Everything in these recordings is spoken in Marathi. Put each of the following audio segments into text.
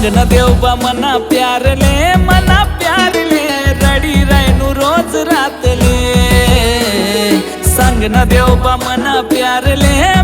संग न देव बा मना प्यारले मना प्यारले रडी रायनू रोज रातले. संग न देव बा मना प्यारले मना प्यारले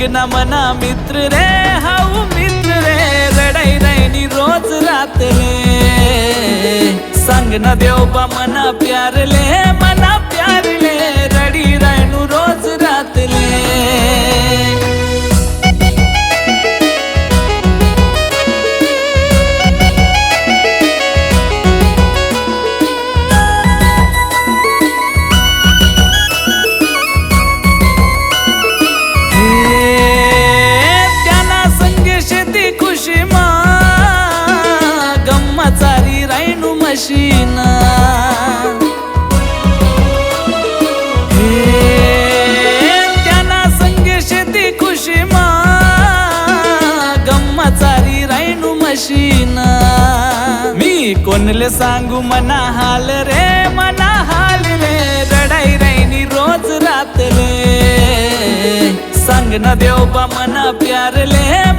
गद्दार मना मित्र रे हाऊ मित्र रे रडाई रायनी रोज रातले संग ना देव बा मना प्यारले मना प्यारले मशीना। मी कोणले सांगू मना हाल रे? मना हाल रे रडाई रायनी रोज रातले. संग न देव बा मना प्यारले मना प्यारले.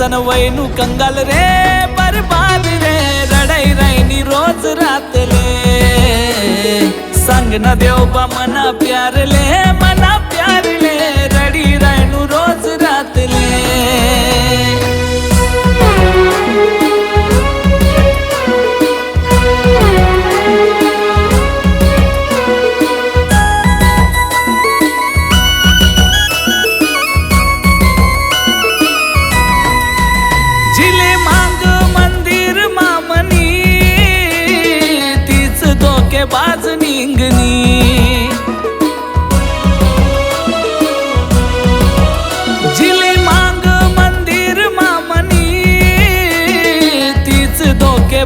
दारू पिसन वैनू कंगाल रे बरबाद रे रडाई रायनी रोज रातले संग न देव बा मना प्यारले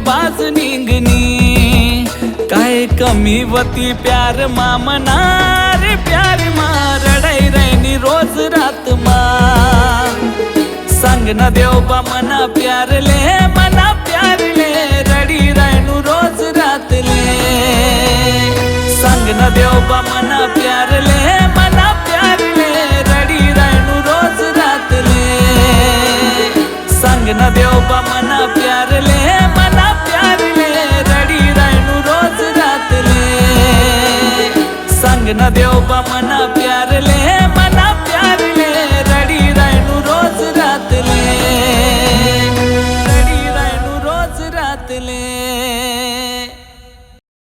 बाज निंगनी. काय कमी वती प्यार मामनार रे प्यार मा रडाई रायनी रोज रात मा संग न देव बा मना प्यार ले. रायनू रोज